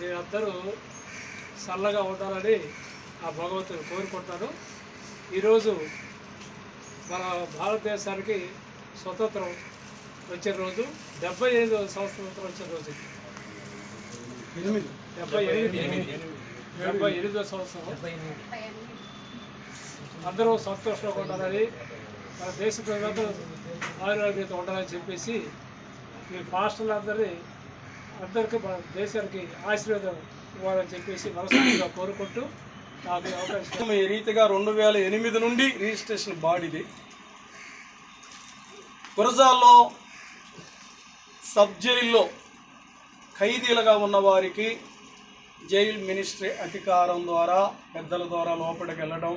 మీరందరూ చల్లగా ఉండాలని ఆ భగవంతుని కోరుకుంటాను. ఈరోజు మన భారతదేశానికి స్వతంత్రం వచ్చిన రోజు డెబ్బై ఎనిమిదవ సంవత్సరం వచ్చిన రోజు. డెబ్బై ఎనిమిది. డెబ్బై ఎనిమిదవ సంవత్సరం. అందరూ సంతోషంగా ఉండాలని మన దేశ ప్రజలందరూ ఆరోగ్యంతో ఉండాలని చెప్పేసి మీ పాస్టర్లందరినీ అందరికీ మన దేశానికి ఆశీర్వాదం ఇవ్వాలని చెప్పేసి మనస్ఫూర్తిగా కోరుకుంటూ నాకు ఈ అవకాశం ఈ రీతిగా రెండు వేల ఎనిమిది నుండి రిజిస్ట్రేషన్ బాడీది. గురజాల్లో సబ్ జైల్లో ఖైదీలుగా ఉన్న వారికి జైల్ మినిస్ట్రీ అధికారం ద్వారా పెద్దల ద్వారా లోపలికి వెళ్ళడం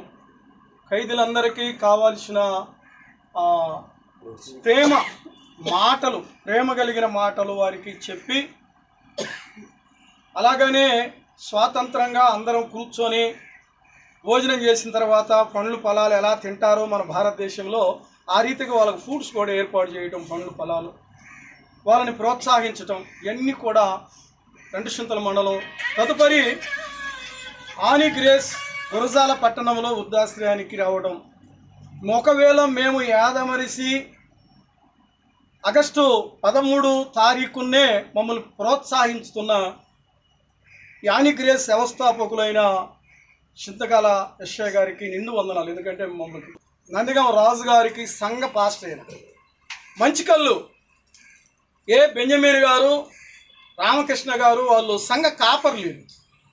ఖైదీలందరికీ కావాల్సిన ఆ, ప్రేమ మాటలు ప్రేమ కలిగిన మాటలు వారికి చెప్పి అలాగనే స్వాతంత్రంగా అందరం కూర్చొని భోజనం చేసిన తర్వాత పండ్లు పొలాలు ఎలా తింటారో మన భారతదేశంలో ఆ రీతిగా వాళ్ళకి ఫుడ్స్ కూడా ఏర్పాటు చేయడం పండ్లు పొలాలు వాళ్ళని ప్రోత్సహించటం ఇవన్నీ కూడా రెండుశంతల మండలం. తదుపరి ఆని గ్రేస్ గురజాల పట్టణంలో వృద్ధాశ్రయానికి రావడం ఒకవేళ మేము యాదమరిసి ఆగస్టు పదమూడు తారీఖునే మమ్మల్ని ప్రోత్సహించుతున్న యానిగ్రేస్ వ్యవస్థాపకులైన చింతకాల యశ్వ గారికి నిండు వందనాలు. ఎందుకంటే మమ్మల్ని నందిగాం రాజు గారికి సంఘ పాస్టర్ అయిన మంచి కళ్ళు. ఏ బెంజమీర్ గారు రామకృష్ణ గారు వాళ్ళు సంఘ కాపర్లు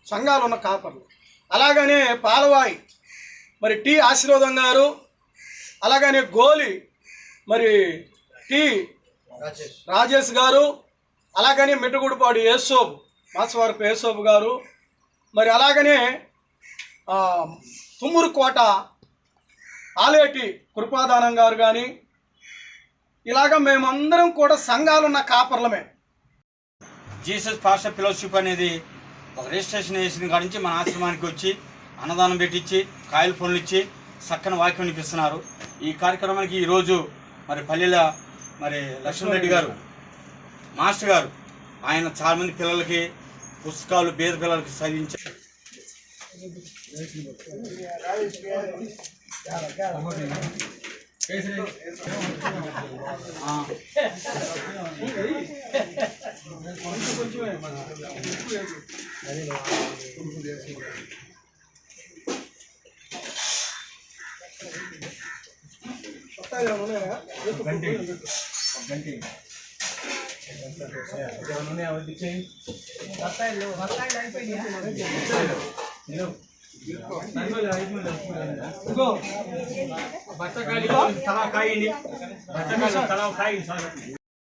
సంఘాలు ఉన్న కాపర్లు. అలాగనే పాలవాయి మరి టి ఆశీర్వాదం గారు అలాగనే గోలి మరి టి రాజేష్. గారు అలాగనే మిట్టగుడిపాడు యేసోబు మాసవరపు యేసోబు గారు మరి అలాగనే తుమ్మురుకోట కోట ఆలేటి కృపాదానం గారు కానీ ఇలాగ మేమందరం కూడా సంఘాలున్న కాపర్లమే. జీసస్ పాస్టర్ ఫెలోషిప్ అనేది ఒక రిజిస్ట్రేషన్ వేసిన కాడి నుంచి మన ఆశ్రమానికి వచ్చి అన్నదానం పెట్టించి కాయల పనులు ఇచ్చి చక్కని వాక్యం వినిపిస్తున్నారు. ఈ కార్యక్రమానికి ఈరోజు మరి పల్లెల మరి లక్ష్మణరెడ్డి గారు మాస్టర్ గారు ఆయన చాలా మంది పిల్లలకి పుస్తకాలు పేద పిల్లలకి చదివించారు. ఆ, బట్టకాలి తలా కాయండి బట్టకాలి తలా కాయండి సార్